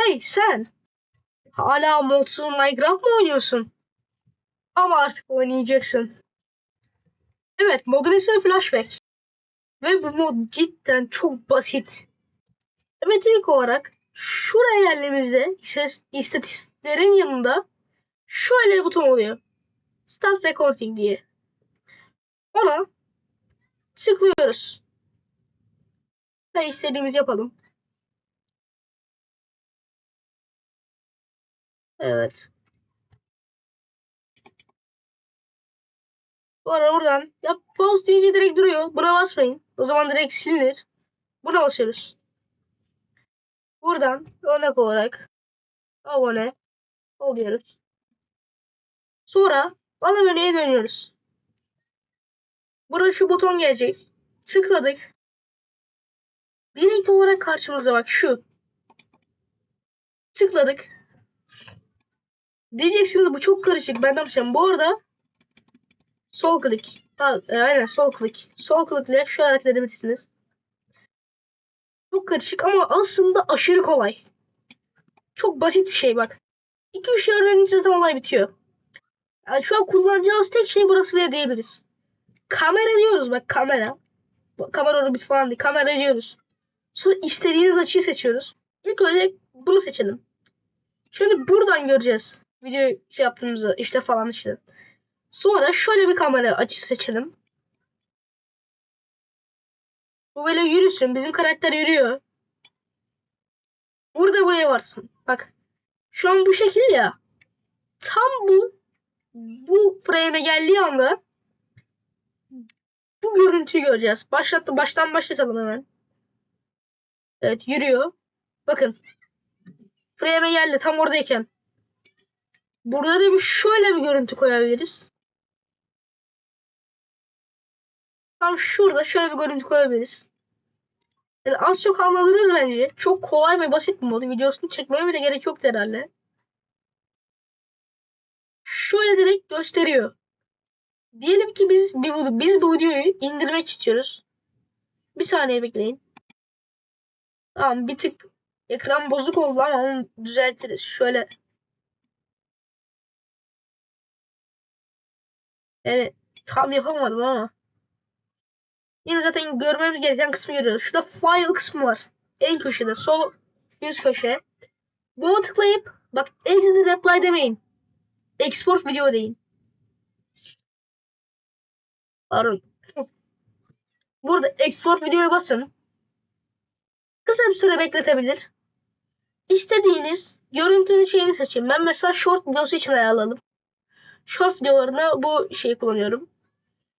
Hey sen! Hala modsuz Minecraft mı oynuyorsun? Ama artık oynayacaksın. Evet modun ismi Flashback. Ve bu mod cidden çok basit. Evet ilk olarak şuraya geldiğimizde istatistiklerin yanında şöyle bir buton oluyor. Start Recording diye. Ona tıklıyoruz. Ve istediğimizi yapalım. Evet. Sonra buradan ya pause deyince direkt duruyor. Buna basmayın. O zaman direkt silinir. Buna basıyoruz. Buradan örnek olarak abone ol diyoruz. Sonra ana menüye dönüyoruz. Burada şu buton gelecek. Tıkladık. Direkt olarak karşımıza bak şu. Tıkladık. Diyeceksiniz bu çok karışık. Ben ne yapacağım? Bu arada sol klik. E, aynen sol klik. Sol klikle şu hareket edebilirsiniz. Çok karışık ama aslında aşırı kolay. Çok basit bir şey bak. 2-3 şey öğrenince zaten olay bitiyor. Yani şu an kullanacağımız tek şey burası bile diyebiliriz. Kamera diyoruz bak kamera. Kamera orbit falan değil. Kamera diyoruz. Sonra istediğiniz açıyı seçiyoruz. İlk önce bunu seçelim. Şimdi buradan göreceğiz. Video şey yaptığımızı işte falan işte. Sonra şöyle bir kamera açısı seçelim. Bu böyle yürüsün. Bizim karakter yürüyor. Burada buraya varsın. Bak. Şu an bu şekil ya. Tam bu bu frame'e geldiği anda bu görüntüyü göreceğiz. Başlattı. Baştan başlatalım hemen. Evet yürüyor. Bakın. Frame'e geldi tam oradayken. Burada da bir şöyle bir görüntü koyabiliriz. Tam şurada şöyle bir görüntü koyabiliriz. Yani az çok anladınız bence. Çok kolay ve basit bir mod. Videosunu çekmeye bile gerek yok herhalde. Şöyle direkt gösteriyor. Diyelim ki biz bir, biz bu videoyu indirmek istiyoruz. Bir saniye bekleyin. Tamam bir tık ekran bozuk oldu ama onu düzeltiriz. Şöyle Yani tam yapamadım ama. Yine zaten görmemiz gereken kısmı görüyoruz. Şurada file kısmı var. En köşede sol üst köşe. Buna tıklayıp bak exit reply demeyin. Export video deyin. Pardon. Burada export videoya basın. Kısa bir süre bekletebilir. İstediğiniz görüntünün şeyini seçin. Ben mesela short videosu için ayarladım. Short videolarına bu şeyi kullanıyorum.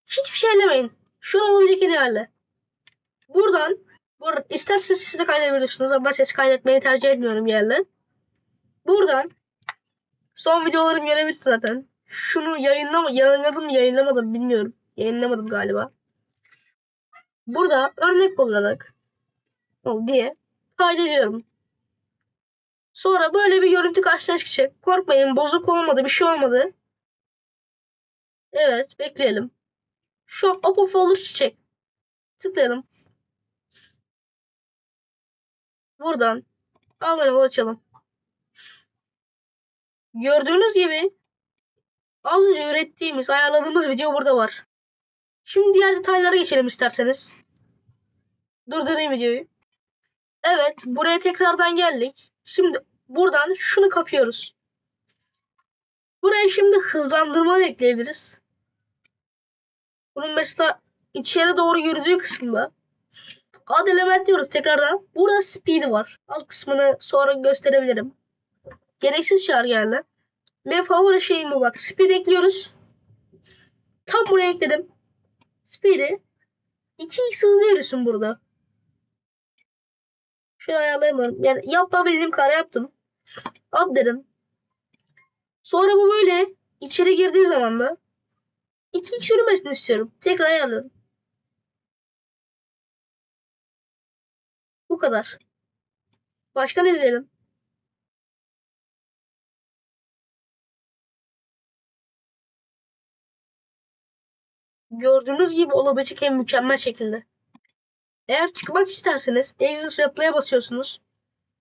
Hiçbir şey ellemeyin. Şu olabilecek en hale. Buradan bu arada isterseniz siz de kaydedebilirsiniz ama ben ses kaydetmeyi tercih etmiyorum yerle. Buradan son videolarım görebilirsiniz zaten. Şunu yayınlama, yayınladım mı yayınlamadım bilmiyorum. Yayınlamadım galiba. Burada örnek olarak o diye kaydediyorum. Sonra böyle bir görüntü karşına çıkacak. Korkmayın bozuk olmadı bir şey olmadı. Evet bekleyelim. Şu an up off olur çiçek. Tıklayalım. Buradan abone ol açalım. Gördüğünüz gibi az önce ürettiğimiz, ayarladığımız video burada var. Şimdi diğer detaylara geçelim isterseniz. Durdurayım videoyu. Evet, buraya tekrardan geldik. Şimdi buradan şunu kapıyoruz. Buraya şimdi hızlandırma ekleyebiliriz. Bunun mesela içeri doğru yürüdüğü kısımda ad element diyoruz tekrardan. Burada speed var. Alt kısmını sonra gösterebilirim. Gereksiz çağrı geldi. Benim favori şeyim bu bak. Speed ekliyoruz. Tam buraya ekledim. Speed'i 2x hızlı yürüsün burada. Şöyle ayarlayamıyorum. Yani yapabildiğim kadar yaptım. Ad dedim. Sonra bu böyle içeri girdiği zaman da 2x yürümesini istiyorum. Tekrar ayarlıyorum. Bu kadar. Baştan izleyelim. Gördüğünüz gibi olabilecek en mükemmel şekilde. Eğer çıkmak isterseniz Exit Replay'e basıyorsunuz.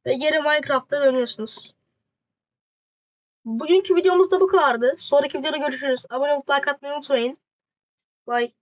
Ve geri Minecraft'a dönüyorsunuz. Bugünkü videomuz da bu kadardı. Sonraki videoda görüşürüz. Abone olup like atmayı unutmayın. Bye.